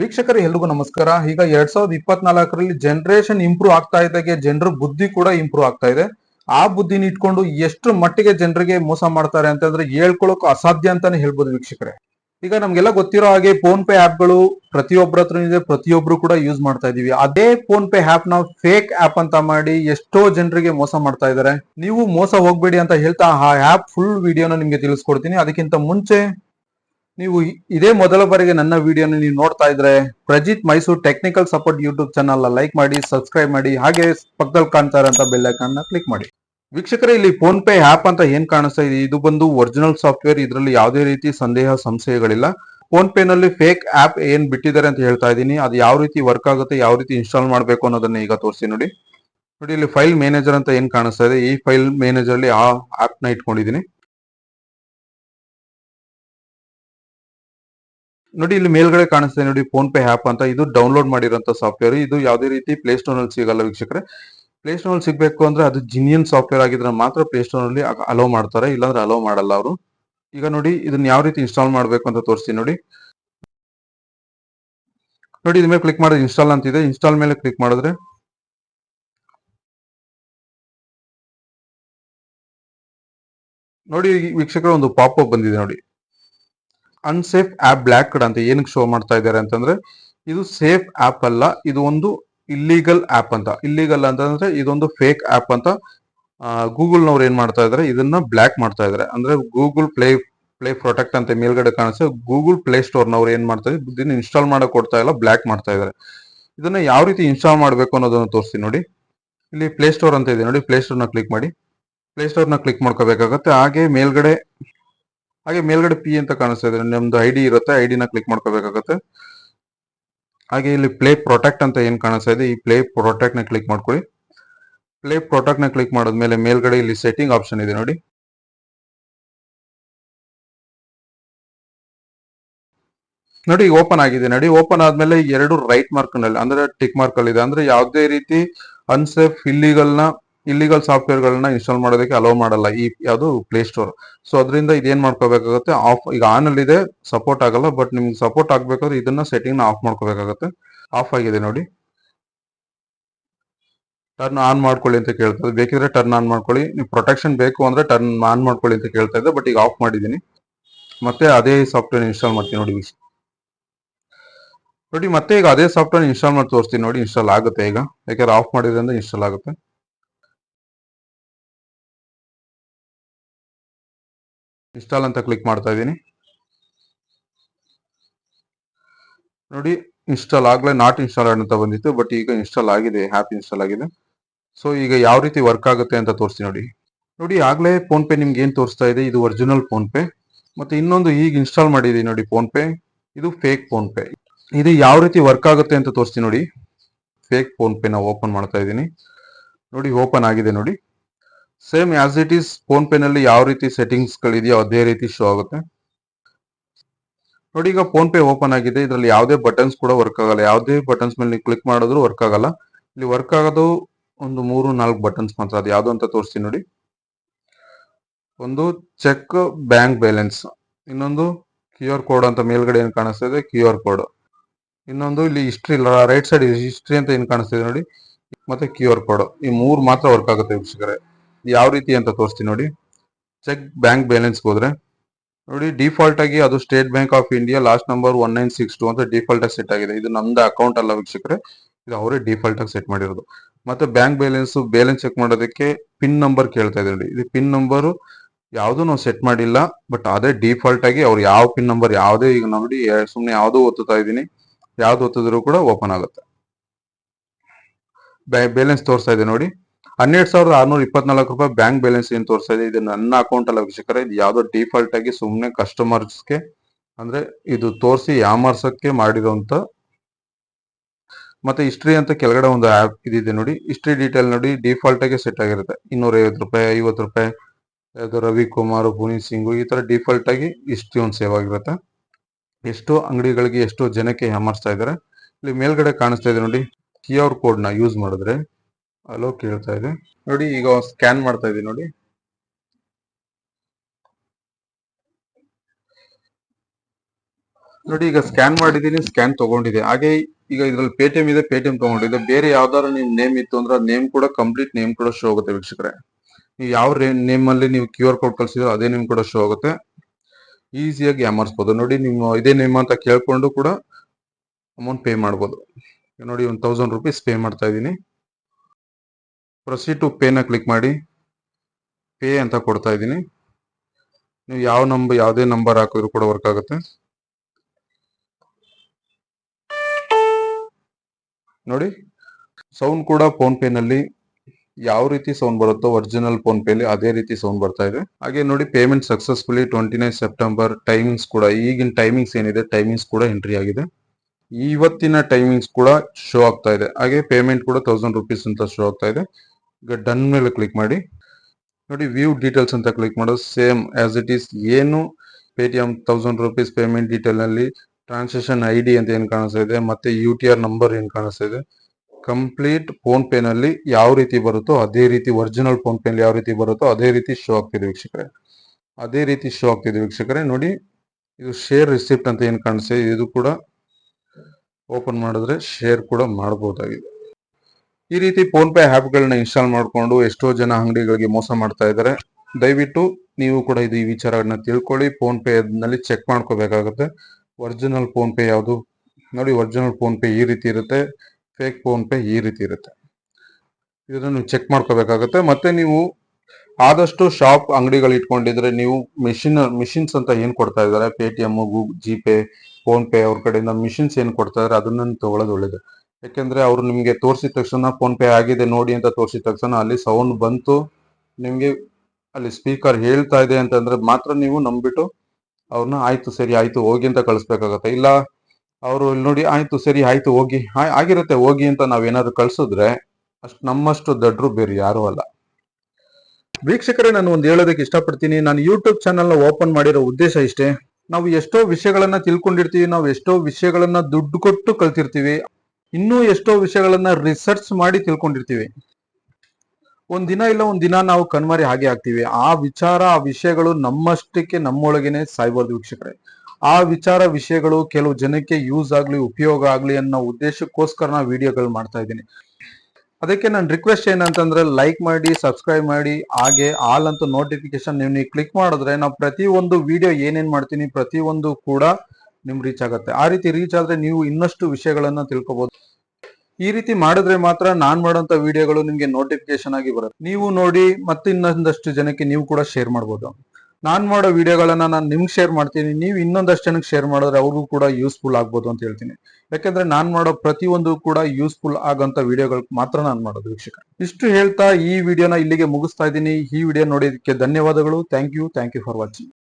ವೀಕ್ಷಕರು, ಎಲ್ರಿಗೂ ನಮಸ್ಕಾರ. ಈಗ ಎರಡ್ ಸಾವಿರದ ಇಪ್ಪತ್ನಾಲ್ಕರಲ್ಲಿ ಜನರೇಷನ್ ಇಂಪ್ರೂವ್ ಆಗ್ತಾ ಇದ್ದಾಗೆ ಜನರ ಬುದ್ಧಿ ಕೂಡ ಇಂಪ್ರೂವ್ ಆಗ್ತಾ ಇದೆ. ಆ ಬುದ್ಧಿನ ಇಟ್ಕೊಂಡು ಎಷ್ಟು ಮಟ್ಟಿಗೆ ಜನರಿಗೆ ಮೋಸ ಮಾಡ್ತಾರೆ ಅಂತಂದ್ರೆ ಹೇಳ್ಕೊಳಕ್ ಅಸಾಧ್ಯ ಅಂತಾನೆ ಹೇಳ್ಬೋದು ವೀಕ್ಷಕರೇ. ಈಗ ನಮ್ಗೆಲ್ಲ ಗೊತ್ತಿರೋ ಹಾಗೆ ಫೋನ್ ಪೇ ಆಪ್ಗಳು ಪ್ರತಿಯೊಬ್ಬರ ಹತ್ರ ಇದೆ, ಪ್ರತಿಯೊಬ್ರು ಕೂಡ ಯೂಸ್ ಮಾಡ್ತಾ ಇದೀವಿ. ಅದೇ ಫೋನ್ ಪೇ ಆಪ್ನ ಫೇಕ್ ಆಪ್ ಅಂತ ಮಾಡಿ ಎಷ್ಟೋ ಜನರಿಗೆ ಮೋಸ ಮಾಡ್ತಾ ಇದ್ದಾರೆ. ನೀವು ಮೋಸ ಹೋಗ್ಬೇಡಿ ಅಂತ ಹೇಳ್ತಾ ಆ ಆಪ್ ಫುಲ್ ವಿಡಿಯೋನ ನಿಮ್ಗೆ ತಿಳಿಸ್ಕೊಡ್ತೀನಿ. ಅದಕ್ಕಿಂತ ಮುಂಚೆ ನೀವು ಇದೇ ಮೊದಲ ಬಾರಿಗೆ ನನ್ನ ವಿಡಿಯೋನ ನೀವು ನೋಡ್ತಾ ಇದ್ರೆ Prajith Mysuru technical support YouTube channel like ಮಾಡಿ, ಸಬ್ಸ್ಕ್ರೈಬ್ ಮಾಡಿ, ಹಾಗೆ ಪಕ್ಕದಲ್ಲಿ ಕಾಣ್ತಾ ಇರೋ ಬೆಲ್ ಐಕಾನ್ನ ಕ್ಲಿಕ್ ಮಾಡಿ. ವೀಕ್ಷಕರೇ, ಇಲ್ಲಿ ಫೋನ್ ಪೇ ಆಪ್ ಅಂತ ಏನ್ ಕಾಣಿಸ್ತಾ ಇದೆ? ಇದು ಬಂದು ಒರಿಜಿನಲ್ ಸಾಫ್ಟ್ವೇರ್ ಇದರಲ್ಲಿ ಯಾವುದೇ ರೀತಿ ಸಂದೇಹ, ಸಂಶಯಗಳಿಲ್ಲ. ಫೋನ್ ಪೇ ನಲ್ಲಿ ಫೇಕ್ ಆಪ್ ಏನ್ ಬಿಟ್ಟಿದ್ದಾರೆ ಅಂತ ಹೇಳ್ತಾ ಇದ್ದೀನಿ. ಅದು ಯಾವ ರೀತಿ ವರ್ಕ್ ಆಗುತ್ತೆ, ಯಾವ ರೀತಿ ಇನ್ಸ್ಟಾಲ್ ಮಾಡಬೇಕು ಅನ್ನೋದನ್ನ ಈಗ ತೋರಿಸಿ ನೋಡಿ. ನೋಡಿ, ಇಲ್ಲಿ ಫೈಲ್ ಮ್ಯಾನೇಜರ್ ಅಂತ ಏನ್ ಕಾಣಿಸ್ತಾ ಇದೆ? ಈ ಫೈಲ್ ಮ್ಯಾನೇಜರ್ ಅಲ್ಲಿ ಆ ಆಪ್ನ ಇಟ್ಕೊಂಡಿದ್ದೀನಿ. ನೋಡಿ, ಇಲ್ಲಿ ಮೇಲ್ಗಡೆ ಕಾಣಿಸ್ತದೆ ನೋಡಿ ಫೋನ್ ಪೇ ಆಪ್ ಅಂತ. ಇದು ಡೌನ್ಲೋಡ್ ಮಾಡಿರೋಂಥ ಸಾಫ್ಟ್ವೇರ್ ಇದು ಯಾವುದೇ ರೀತಿ ಪ್ಲೇ ಸ್ಟೋರ್ನಲ್ಲಿ ಸಿಗಲ್ಲ ವೀಕ್ಷಕರೇ. ಪ್ಲೇ ಸ್ಟೋರ್ ಅಲ್ಲಿ ಸಿಗಬೇಕು ಅಂದ್ರೆ ಅದು ಜಿನಿಯನ್ ಸಾಫ್ಟ್ವೇರ್ ಆಗಿದ್ರೆ ಮಾತ್ರ ಪ್ಲೇ ಸ್ಟೋರ್ ಅಲ್ಲಿ ಅಲೋ ಮಾಡ್ತಾರೆ, ಇಲ್ಲಾಂದ್ರೆ ಅಲೋ ಮಾಡಲ್ಲ ಅವರು. ಈಗ ನೋಡಿ, ಇದನ್ನ ಯಾವ ರೀತಿ ಇನ್ಸ್ಟಾಲ್ ಮಾಡಬೇಕು ಅಂತ ತೋರಿಸ್ತೀನಿ ನೋಡಿ. ನೋಡಿ ಇದ ಮೇಲೆ ಕ್ಲಿಕ್ ಮಾಡಿದ್ರೆ ಇನ್ಸ್ಟಾಲ್ ಅಂತ ಇದೆ. ಇನ್ಸ್ಟಾಲ್ ಮೇಲೆ ಕ್ಲಿಕ್ ಮಾಡಿದ್ರೆ ನೋಡಿ ವೀಕ್ಷಕರ ಒಂದು ಪಾಪ್ ಅಪ್ ಬಂದಿದೆ ನೋಡಿ. ಅನ್ಸೇಫ್ ಆಪ್ ಬ್ಲ್ಯಾಕ್ಡ್ ಅಂತ ಏನಕ್ಕೆ ಶೋ ಮಾಡ್ತಾ ಇದ್ದಾರೆ ಅಂತಂದ್ರೆ, ಇದು ಸೇಫ್ ಆಪ್ ಅಲ್ಲ, ಇದು ಒಂದು ಇಲ್ಲಿಗಲ್ ಆಪ್ ಅಂತ. ಇಲ್ಲಿಗಲ್ ಅಂತಂದ್ರೆ ಇದೊಂದು ಫೇಕ್ ಆಪ್ ಅಂತ ಗೂಗಲ್ ನವ್ರು ಏನ್ ಮಾಡ್ತಾ ಇದಾರೆ, ಇದನ್ನ ಬ್ಲಾಕ್ ಮಾಡ್ತಾ ಇದಾರೆ. ಅಂದ್ರೆ ಗೂಗಲ್ ಪ್ಲೇ ಪ್ಲೇ ಪ್ರೊಟೆಕ್ಟ್ ಅಂತ ಮೇಲ್ಗಡೆ ಕಾಣಿಸ್ತದೆ ಗೂಗಲ್ ಪ್ಲೇ ಸ್ಟೋರ್ ನವ್ರು ಏನ್ ಮಾಡ್ತಾ ಇದ್ದಾರೆ ಇದನ್ನ ಇನ್ಸ್ಟಾಲ್ ಮಾಡಕ್ ಕೊಡ್ತಾ ಇಲ್ಲ ಬ್ಲಾಕ್ ಮಾಡ್ತಾ ಇದಾರೆ. ಇದನ್ನ ಯಾವ ರೀತಿ ಇನ್ಸ್ಟಾಲ್ ಮಾಡಬೇಕು ಅನ್ನೋದನ್ನ ತೋರಿಸ್ತೀನಿ ನೋಡಿ. ಇಲ್ಲಿ ಪ್ಲೇ ಸ್ಟೋರ್ ಅಂತ ಇದೆ ನೋಡಿ ಪ್ಲೇ ಸ್ಟೋರ್ನ ಕ್ಲಿಕ್ ಮಾಡಿ. ಪ್ಲೇ ಸ್ಟೋರ್ನ ಕ್ಲಿಕ್ ಮಾಡ್ಕೋಬೇಕಾಗತ್ತೆ, ಹಾಗೆ ಮೇಲ್ಗಡೆ ಹಾಗೆ ಮೇಲ್ಗಡೆ ಪಿ ಅಂತ ಕಾಣಿಸ್ತಾ ಇದೆ. ನಿಮ್ದು ಐ ಡಿ ಇರುತ್ತೆ ಐ ಡಿನ ಕ್ಲಿಕ್ ಮಾಡ್ಕೋಬೇಕಾಗತ್ತೆ. ಹಾಗೆ ಇಲ್ಲಿ ಪ್ಲೇ ಪ್ರೊಟೆಕ್ಟ್ ಅಂತ ಏನ್ ಕಾಣಿಸ್ತಾ ಇದೆ, ಈ ಪ್ಲೇ ಪ್ರೊಟೆಕ್ಟ್ನ ಕ್ಲಿಕ್ ಮಾಡ್ಕೊಳ್ಳಿ. ಪ್ಲೇ ಪ್ರೊಟೆಕ್ಟ್ನ ಕ್ಲಿಕ್ ಮಾಡಿದ್ಮೇಲೆ ಮೇಲ್ಗಡೆ ಇಲ್ಲಿ ಸೆಟ್ಟಿಂಗ್ ಆಪ್ಷನ್ ಇದೆ ನೋಡಿ. ನೋಡಿ ಓಪನ್ ಆಗಿದೆ. ನೋಡಿ ಓಪನ್ ಆದ್ಮೇಲೆ ಎರಡು ರೈಟ್ ಮಾರ್ಕ್ನಲ್ಲಿ, ಅಂದ್ರೆ ಟಿಕ್ ಮಾರ್ಕ್ ಅಲ್ಲಿ ಇದೆ. ಅಂದ್ರೆ ಯಾವುದೇ ರೀತಿ ಅನ್ಸೇಫ್ ಇಲ್ಲಿಗಲ್ನ ಇಲ್ಲಿಗಲ್ ಸಾಫ್ಟ್ವೇರ್ ಗಳನ್ನ ಇನ್ಸ್ಟಾಲ್ ಮಾಡೋದಕ್ಕೆ ಅಲೋ ಮಾಡಲ್ಲ ಈ ಯಾವುದು ಸ್ಟೋರ್ ಸೊ ಅದರಿಂದ ಇದೇನ್ ಮಾಡ್ಕೋಬೇಕಾಗುತ್ತೆ? ಆಫ್ ಈಗ ಆನ್ ಇದೆ ಸಪೋರ್ಟ್ ಆಗಲ್ಲ ಬಟ್ ನಿಮ್ಗೆ ಸಪೋರ್ಟ್ ಆಗ್ಬೇಕಾದ್ರೆ ಇದನ್ನ ಸೆಟ್ಟಿಂಗ್ ಆಫ್ ಮಾಡ್ಕೋಬೇಕಾಗುತ್ತೆ. ಆಫ್ ಆಗಿದೆ ನೋಡಿ. ಟರ್ನ್ ಆನ್ ಮಾಡ್ಕೊಳ್ಳಿ ಅಂತ ಕೇಳ್ತದೆ ಬೇಕಿದ್ರೆ ಟರ್ನ್ ಆನ್ ಮಾಡ್ಕೊಳ್ಳಿ. ನೀವು ಪ್ರೊಟೆಕ್ಷನ್ ಬೇಕು ಅಂದ್ರೆ ಟರ್ನ್ ಆನ್ ಮಾಡ್ಕೊಳ್ಳಿ ಅಂತ ಕೇಳ್ತಾ ಇದೆ ಬಟ್ ಈಗ ಆಫ್ ಮಾಡಿದ್ದೀನಿ. ಮತ್ತೆ ಅದೇ ಸಾಫ್ಟ್ವೇರ್ ಇನ್ಸ್ಟಾಲ್ ಮಾಡ್ತೀನಿ ನೋಡಿ ನೋಡಿ, ಮತ್ತೆ ಈಗ ಅದೇ ಸಾಫ್ಟ್ವೇರ್ ಇನ್ಸ್ಟಾಲ್ ಮಾಡಿ ತೋರಿಸ್ತೀನಿ ನೋಡಿ ಇನ್ಸ್ಟಾಲ್ ಆಗುತ್ತೆ ಈಗ. ಯಾಕಂದ್ರೆ ಆಫ್ ಮಾಡಿದ್ರಿಂದ ಇನ್ಸ್ಟಾಲ್ ಆಗುತ್ತೆ. ಇನ್ಸ್ಟಾಲ್ ಅಂತ ಕ್ಲಿಕ್ ಮಾಡ್ತಾ ಇದ್ದೀನಿ. ನೋಡಿ ಇನ್ಸ್ಟಾಲ್ ಆಗಲೇ ನಾಟ್ ಇನ್ಸ್ಟಾಲ್ ಅಂತ ಬಂದಿತ್ತು ಬಟ್ ಈಗ ಇನ್ಸ್ಟಾಲ್ ಆಗಿದೆ ಆ್ಯಪ್ ಇನ್ಸ್ಟಾಲ್ ಆಗಿದೆ. ಸೊ ಈಗ ಯಾವ ರೀತಿ ವರ್ಕ್ ಆಗುತ್ತೆ ಅಂತ ತೋರಿಸ್ತೀನಿ ನೋಡಿ. ನೋಡಿ, ಆಗಲೇ ಫೋನ್ಪೇ ನಿಮ್ಗೆ ಏನು ತೋರಿಸ್ತಾ ಇದೆ? ಇದು ಒರಿಜಿನಲ್ ಫೋನ್ಪೇ ಮತ್ತು ಇನ್ನೊಂದು ಈಗ ಇನ್ಸ್ಟಾಲ್ ಮಾಡಿದೀನಿ ನೋಡಿ ಫೋನ್ಪೇ ಇದು ಫೇಕ್ ಫೋನ್ಪೇ ಇದು ಯಾವ ರೀತಿ ವರ್ಕ್ ಆಗುತ್ತೆ ಅಂತ ತೋರಿಸ್ತೀನಿ ನೋಡಿ. ಫೇಕ್ ಫೋನ್ ಪೇ ನ ಓಪನ್ ಮಾಡ್ತಾ ಇದ್ದೀನಿ. ನೋಡಿ ಓಪನ್ ಆಗಿದೆ ನೋಡಿ. Same as it is PhonePe ನಲ್ಲಿ ಯಾವ ರೀತಿ ಸೆಟ್ಟಿಂಗ್ಸ್ ಗಳಿದೆಯೋ ಅದೇ ರೀತಿ ಶೋ ಆಗುತ್ತೆ. ನೋಡಿ ಈಗ ಫೋನ್ ಪೇ ಓಪನ್ ಆಗಿದೆ. ಇದರಲ್ಲಿ ಯಾವುದೇ ಬಟನ್ಸ್ ಕೂಡ ವರ್ಕ್ ಆಗಲ್ಲ. ಯಾವುದೇ ಬಟನ್ಸ್ ಮೇಲೆ ನೀವು ಕ್ಲಿಕ್ ಮಾಡಿದ್ರು ವರ್ಕ್ ಆಗಲ್ಲ. ಇಲ್ಲಿ ವರ್ಕ್ ಆಗೋದು ಒಂದು ಮೂರು, ನಾಲ್ಕು ಬಟನ್ಸ್ ಮಾತ್ರ. ಅದು ಯಾವುದು ಅಂತ ತೋರಿಸ್ತೀನಿ ನೋಡಿ. ಒಂದು ಚೆಕ್ ಬ್ಯಾಂಕ್ ಬ್ಯಾಲೆನ್ಸ್ ಇನ್ನೊಂದು ಕ್ಯೂ ಆರ್ ಕೋಡ್ ಅಂತ ಮೇಲ್ಗಡೆ ಏನು ಕಾಣಿಸ್ತಾ ಇದೆ? ಕ್ಯೂ ಆರ್ ಕೋಡ್ ಇನ್ನೊಂದು ಇಲ್ಲಿ ಹಿಸ್ಟ್ರಿ ಇಲ್ಲ. ರೈಟ್ ಸೈಡ್ ಹಿಸ್ಟ್ರಿ ಅಂತ ಏನು ಕಾಣಿಸ್ತಾ ಇದೆ ನೋಡಿ. ಮತ್ತೆ ಕ್ಯೂ ಆರ್ ಕೋಡ್ ಈ ಮೂರು ಮಾತ್ರ ವರ್ಕ್ ಆಗುತ್ತೆ ವೀಕ್ಷಕರೇ. ಯಾವ ರೀತಿ ಅಂತ ತೋರಿಸ್ತೀನಿ ನೋಡಿ. ಚೆಕ್ ಬ್ಯಾಂಕ್ ಬ್ಯಾಲೆನ್ಸ್ ಹೋದ್ರೆ. ನೋಡಿ ಡಿಫಾಲ್ಟ್ ಆಗಿ ಅದು State Bank of India last number one nine six two ಅಂತ ಡಿಫಾಲ್ಟ್ ಆಗಿ ಸೆಟ್ ಆಗಿದೆ. ಇದು ನಮ್ದು ಅಕೌಂಟ್ ಅಲ್ಲ ವೀಕ್ಷಕರೇ. ಇದು ಅವರೇ ಡಿಫಾಲ್ಟ್ ಆಗಿ ಸೆಟ್ ಮಾಡಿರೋದು. ಮತ್ತೆ ಬ್ಯಾಂಕ್ ಬ್ಯಾಲೆನ್ಸ್ ಬ್ಯಾಲೆನ್ಸ್ ಚೆಕ್ ಮಾಡೋದಕ್ಕೆ ಪಿನ್ ನಂಬರ್ ಕೇಳ್ತಾ ಇದೆ ನೋಡಿ. ಇದು ಪಿನ್ ನಂಬರ್ ಯಾವುದು ನಾವು ಸೆಟ್ ಮಾಡಿಲ್ಲ ಬಟ್ ಅದೇ ಡಿಫಾಲ್ಟ್ ಆಗಿ ಅವ್ರು ಯಾವ ಪಿನ್ ನಂಬರ್ ಯಾವುದೇ ಈಗ ನೋಡಿ ಸುಮ್ಮನೆ ಯಾವ್ದು ಒತ್ತುತ್ತಾ ಇದ್ದೀನಿ. ಯಾವ್ದು ಒತ್ತಿದ್ರು ಕೂಡ ಓಪನ್ ಆಗುತ್ತೆ. ಬ್ಯಾಲೆನ್ಸ್ ತೋರಿಸ್ತಾ ಇದೆ ನೋಡಿ. ಹನ್ನೆರಡು ಸಾವಿರದ ಆರ್ನೂರ ಇಪ್ಪತ್ನಾಲ್ಕು ರೂಪಾಯಿ ಬ್ಯಾಂಕ್ ಬ್ಯಾಲೆನ್ಸ್ ಏನ್ ತೋರಿಸ್ತಾ ಇದೆ? ಇದು ನನ್ನ ಅಕೌಂಟ್ ಅಲ್ಲ ವೀಕ್ಷಕರೇ. ಇದು ಯಾವುದೋ ಡಿಫಾಲ್ಟ್ ಆಗಿ ಸುಮ್ಮನೆ ಕಸ್ಟಮರ್ಸ್ಗೆ ಅಂದ್ರೆ ಇದು ತೋರಿಸಿ ಯಾಮಾರ್ಸಕ್ಕೆ ಮಾಡಿರುವಂತ ಮತ್ತೆ ಹಿಸ್ಟ್ರಿ ಅಂತ ಕೆಳಗಡೆ ಒಂದು ಆಪ್ ಇದಿದೆ ನೋಡಿ. ಹಿಸ್ಟ್ರಿ ಡೀಟೇಲ್ ನೋಡಿ ಡಿಫಾಲ್ಟ್ ಆಗಿ ಸೆಟ್ ಆಗಿರುತ್ತೆ. ಇನ್ನೂರ ಐವತ್ತು ರೂಪಾಯಿ ಐವತ್ತು ರೂಪಾಯಿ, ಯಾವ್ದು ರವಿಕುಮಾರ್, ಪುನೀತ್ ಸಿಂಗ್ ಈ ತರ ಡಿಫಾಲ್ಟ್ ಆಗಿ ಹಿಸ್ಟ್ರಿ ಒಂದು ಸೇವ್ ಆಗಿರುತ್ತೆ. ಎಷ್ಟೋ ಅಂಗಡಿಗಳಿಗೆ ಎಷ್ಟೋ ಜನಕ್ಕೆ ಯಾಮಾರಿಸ್ತಾ ಇದ್ದಾರೆ. ಇಲ್ಲಿ ಮೇಲ್ಗಡೆ ಕಾಣಿಸ್ತಾ ಇದೆ ನೋಡಿ. ಕ್ಯೂ ಆರ್ ಕೋಡ್ನ ಯೂಸ್ ಮಾಡಿದ್ರೆ ಅಲೋ ಕೇಳ್ತಾ ಇದೆ. ನೋಡಿ, ಈಗ ಸ್ಕ್ಯಾನ್ ಮಾಡ್ತಾ ಇದೀನಿ ನೋಡಿ. ನೋಡಿ, ಈಗ ಸ್ಕ್ಯಾನ್ ಮಾಡಿದೀನಿ ಸ್ಕ್ಯಾನ್ ತಗೊಂಡಿದೆ. ಹಾಗೆ ಈಗ ಇದ್ರಲ್ಲಿ ಪೇಟಿಎಂ ಇದೆ ಪೇಟಿಎಂ ತಗೊಂಡಿದೆ. ಬೇರೆ ಯಾವ್ದಾದ್ರು ನಿಮ್ ನೇಮ್ ಇತ್ತು ಅಂದ್ರೆ ನೇಮ್ ಕೂಡ ಕಂಪ್ಲೀಟ್ ನೇಮ್ ಕೂಡ ಶೋ ಆಗುತ್ತೆ ವೀಕ್ಷಕರೇ. ನೀವು ಯಾವ ನೇಮ್ ಅಲ್ಲಿ ನೀವು ಕ್ಯೂ ಆರ್ ಕೋಡ್ ಕಳ್ಸಿದ್ರೆ ಅದೇ ನೇಮ್ ಕೂಡ ಶೋ ಆಗುತ್ತೆ. ಈಸಿಯಾಗಿ ಅಮರ್ಸ್ಬೋದು. ನೋಡಿ, ನಿಮ್ಮ ಇದೇ ನೇಮ್ ಅಂತ ಕೇಳ್ಕೊಂಡು ಕೂಡ ಅಮೌಂಟ್ ಪೇ ಮಾಡ್ಬೋದು. ನೋಡಿ, ಒಂದು ತೌಸಂಡ್ ರುಪೀಸ್ ಪೇ ಮಾಡ್ತಾ ಇದ್ದೀನಿ. ಪ್ರೊಸೀಡ್ ಟು ಪೇನ ಕ್ಲಿಕ್ ಮಾಡಿ. ಪೇ ಅಂತ ಕೊಡ್ತಾ ಇದ್ದೀನಿ. ನೀವು ಯಾವ ನಂಬರ್ ಯಾವುದೇ ನಂಬರ್ ಹಾಕಿದ್ರು ಕೂಡ ವರ್ಕ್ ಆಗುತ್ತೆ. ನೋಡಿ ಸೌಂಡ್ ಕೂಡ ಫೋನ್ ಪೇನಲ್ಲಿ ಯಾವ ರೀತಿ ಸೌಂಡ್ ಬರುತ್ತೋ ಒರಿಜಿನಲ್ ಫೋನ್ ಪೇಲಿ ಅದೇ ರೀತಿ ಸೌಂಡ್ ಬರ್ತಾ ಇದೆ. ಹಾಗೆ ನೋಡಿ payment successfully twenty nine September timings ಕೂಡ, ಈಗಿನ ಟೈಮಿಂಗ್ಸ್ ಏನಿದೆ ಟೈಮಿಂಗ್ಸ್ ಕೂಡ ಎಂಟ್ರಿ ಆಗಿದೆ. ಇವತ್ತಿನ ಟೈಮಿಂಗ್ಸ್ ಕೂಡ ಶೋ ಆಗ್ತಾ ಇದೆ. ಹಾಗೆ ಪೇಮೆಂಟ್ ಕೂಡ ತೌಸಂಡ್ ರುಪೀಸ್ ಅಂತ ಶೋ ಆಗ್ತಾ ಇದೆ. ಈಗ ಡನ್ ಮೇಲೆ ಕ್ಲಿಕ್ ಮಾಡಿ. ನೋಡಿ ವ್ಯೂ ಡೀಟೇಲ್ಸ್ ಅಂತ ಕ್ಲಿಕ್ ಮಾಡೋದು ಸೇಮ್ ಆಸ್ ಇಟ್ ಈಸ್ ಏನು ಪೇಟಿಎಂ ತೌಸಂಡ್ ರುಪೀಸ್ ಪೇಮೆಂಟ್ ಡೀಟೇಲ್ನಲ್ಲಿ ಟ್ರಾನ್ಸಾಕ್ಷನ್ ಐ ಡಿ ಅಂತ ಏನು ಕಾಣಿಸ್ತಾ ಇದೆ, ಮತ್ತೆ ಯು ಟಿ ಆರ್ ನಂಬರ್ ಏನ್ ಕಾಣಿಸ್ತಾ ಇದೆ. ಕಂಪ್ಲೀಟ್ ಫೋನ್ ಪೇ ನಲ್ಲಿ ಯಾವ ರೀತಿ ಬರುತ್ತೋ ಅದೇ ರೀತಿ ಒರಿಜಿನಲ್ ಫೋನ್ ಪೇ ಯಾವ ರೀತಿ ಬರುತ್ತೋ ಅದೇ ರೀತಿ ಶೋ ಆಗ್ತಿದೆ ವೀಕ್ಷಕರೇ. ಅದೇ ರೀತಿ ಶೋ ಆಗ್ತಿದೆ ವೀಕ್ಷಕರೇ. ನೋಡಿ ಇದು ಶೇರ್ ರಿಸಿಪ್ಟ್ ಅಂತ ಏನು ಕಾಣಿಸ್ತಿದೆ ಇದು ಕೂಡ ಓಪನ್ ಮಾಡಿದ್ರೆ ಶೇರ್ ಕೂಡ ಮಾಡಬಹುದಾಗಿದೆ ಈ ರೀತಿ ಫೋನ್ ಪೇ ಗಳನ್ನ ಇನ್ಸ್ಟಾಲ್ ಮಾಡಿಕೊಂಡು ಎಷ್ಟೋ ಜನ ಅಂಗಡಿಗಳಿಗೆ ಮೋಸ ಮಾಡ್ತಾ ಇದ್ದಾರೆ. ದಯವಿಟ್ಟು ನೀವು ಕೂಡ ಇದು ಈ ವಿಚಾರಗಳನ್ನ ತಿಳ್ಕೊಳ್ಳಿ. ಫೋನ್ ಪೇ ನಲ್ಲಿ ಚೆಕ್ ಮಾಡ್ಕೋಬೇಕಾಗುತ್ತೆ. ಒರಿಜಿನಲ್ ಫೋನ್ ಪೇ ಯಾವುದು? ನೋಡಿ ಒರಿಜಿನಲ್ ಫೋನ್ ಪೇ ಈ ರೀತಿ ಇರುತ್ತೆ. ಫೇಕ್ ಫೋನ್ ಪೇ ಈ ರೀತಿ ಇರುತ್ತೆ. ಇದನ್ನು ಚೆಕ್ ಮಾಡ್ಕೋಬೇಕಾಗುತ್ತೆ. ಮತ್ತೆ ನೀವು ಆದಷ್ಟು ಶಾಪ್ ಅಂಗಡಿಗಳು ಇಟ್ಕೊಂಡಿದ್ರೆ ನೀವು ಮಿಷಿನ್ ಮಿಷಿನ್ಸ್ ಅಂತ ಏನು ಕೊಡ್ತಾ ಇದ್ದಾರೆ? Paytm Google G pay PhonePe ಅವ್ರ ಕಡೆಯಿಂದ ಮಿಷಿನ್ಸ್ ಏನು ಕೊಡ್ತಾ ಇದ್ದಾರೆ? ಅದನ್ನ ತಗೊಳ್ಳೋದು ಒಳ್ಳೇದು. ಯಾಕೆಂದ್ರೆ ಅವ್ರು ನಿಮ್ಗೆ ತೋರಿಸಿದ ತಕ್ಷಣ ಫೋನ್ ಪೇ ಆಗಿದೆ ನೋಡಿ ಅಂತ ತೋರಿಸಿದ ತಕ್ಷಣ ಅಲ್ಲಿ ಸೌಂಡ್ ಬಂತು. ನಿಮ್ಗೆ ಅಲ್ಲಿ ಸ್ಪೀಕರ್ ಹೇಳ್ತಾ ಇದೆ ಅಂತಂದ್ರೆ ಮಾತ್ರ ನೀವು ನಂಬಿಟ್ಟು ಅವ್ರನ್ನ ಆಯ್ತು ಸರಿ, ಆಯ್ತು, ಹೋಗಿ ಅಂತ ಕಳಿಸ್ಬೇಕಾಗತ್ತೆ. ಇಲ್ಲ, ಅವರು ಇಲ್ಲಿ ನೋಡಿ, ಆಯ್ತು, ಸರಿ, ಆಯ್ತು, ಹೋಗಿ ಆಗಿರುತ್ತೆ, ಹೋಗಿ ಅಂತ ನಾವೇನಾದ್ರು ಕಳ್ಸಿದ್ರೆ ಅಷ್ಟು ನಮ್ಮಷ್ಟು ದಡ್ರು ಬೇರೆ ಯಾರು ಅಲ್ಲ. ವೀಕ್ಷಕರೇ, ನಾನು ಒಂದು ಹೇಳೋದಕ್ಕೆ ಇಷ್ಟಪಡ್ತೀನಿ. ನಾನು ಯೂಟ್ಯೂಬ್ ಚಾನಲ್ನ ಓಪನ್ ಮಾಡಿರೋ ಉದ್ದೇಶ ಇಷ್ಟೇ. ನಾವು ಎಷ್ಟೋ ವಿಷಯಗಳನ್ನ ತಿಳ್ಕೊಂಡಿರ್ತೀವಿ, ನಾವು ಎಷ್ಟೋ ವಿಷಯಗಳನ್ನ ದುಡ್ಡು ಕೊಟ್ಟು ಕಲ್ತಿರ್ತೀವಿ. ಇನ್ನೂ ಎಷ್ಟೋ ವಿಷಯಗಳನ್ನ ರಿಸರ್ಚ್ ಮಾಡಿ ತಿಳ್ಕೊಂಡಿರ್ತೀವಿ. ಒಂದ್ ದಿನ ಇಲ್ಲ, ಒಂದ್ ದಿನ ನಾವು ಕಣ್ಮರಿ ಹಾಗೆ ಆಗ್ತೀವಿ. ಆ ವಿಚಾರ, ಆ ವಿಷಯಗಳು ನಮ್ಮಷ್ಟಕ್ಕೆ ನಮ್ಮೊಳಗೇನೆ ಸಾಯ್ಬಾರ್ದು ವೀಕ್ಷಕರೇ. ಆ ವಿಚಾರ, ವಿಷಯಗಳು ಕೆಲವು ಜನಕ್ಕೆ ಯೂಸ್ ಆಗ್ಲಿ, ಉಪಯೋಗ ಆಗ್ಲಿ ಅನ್ನೋ ಉದ್ದೇಶಕ್ಕೋಸ್ಕರ ನಾವು ವಿಡಿಯೋಗಳು ಮಾಡ್ತಾ ಇದ್ದೀನಿ. ಅದಕ್ಕೆ ನನ್ನ ರಿಕ್ವೆಸ್ಟ್ ಏನಂತಂದ್ರೆ ಲೈಕ್ ಮಾಡಿ ಸಬ್ಸ್ಕ್ರೈಬ್ ಮಾಡಿ, ಹಾಗೆ ಆಲ್ ಅಂತ ನೋಟಿಫಿಕೇಶನ್ ನೀವು ನೀವು ಕ್ಲಿಕ್ ಮಾಡಿದ್ರೆ ನಾವು ಪ್ರತಿ ಒಂದು ವಿಡಿಯೋ ಏನೇನ್ ಮಾಡ್ತೀನಿ ಪ್ರತಿ ಒಂದು ಕೂಡ ನಿಮ್ ರೀಚ್ ಆಗುತ್ತೆ. ಆ ರೀತಿ ರೀಚ್ ಆದ್ರೆ ನೀವು ಇನ್ನಷ್ಟು ವಿಷಯಗಳನ್ನ ತಿಳ್ಕೊಬಹುದು ಈ ರೀತಿ ಮಾಡಿದ್ರೆ ಮಾತ್ರ ನಾನ್ ಮಾಡೋಂತ ವಿಡಿಯೋಗಳು ನಿಮ್ಗೆ ನೋಟಿಫಿಕೇಶನ್ ಆಗಿ ಬರುತ್ತೆ. ನೀವು ನೋಡಿ ಮತ್ತೆ ಇನ್ನೊಂದಷ್ಟು ಜನಕ್ಕೆ ನೀವು ಕೂಡ ಶೇರ್ ಮಾಡ್ಬೋದು. ನಾನ್ ಮಾಡೋ ವಿಡಿಯೋಗಳನ್ನ ನಾನು ನಿಮ್ಗೆ ಶೇರ್ ಮಾಡ್ತೀನಿ. ನೀವು ಇನ್ನೊಂದಷ್ಟು ಜನಕ್ಕೆ ಶೇರ್ ಮಾಡಿದ್ರೆ ಅವ್ರಿಗೂ ಕೂಡ ಯೂಸ್ಫುಲ್ ಆಗ್ಬೋದು ಅಂತ ಹೇಳ್ತೀನಿ. ಯಾಕಂದ್ರೆ ನಾನ್ ಮಾಡೋ ಪ್ರತಿಯೊಂದು ಕೂಡ ಯೂಸ್ಫುಲ್ ಆಗಂತ ವಿಡಿಯೋಗಳು ಮಾತ್ರ ನಾನು ಮಾಡೋದು ವೀಕ್ಷಕ ಇಷ್ಟು ಹೇಳ್ತಾ ಈ ವಿಡಿಯೋನ ಇಲ್ಲಿಗೆ ಮುಗಿಸ್ತಾ ಇದ್ದೀನಿ. ಈ ವಿಡಿಯೋ ನೋಡಿದಕ್ಕೆ ಧನ್ಯವಾದಗಳು. Thank you thank you for watching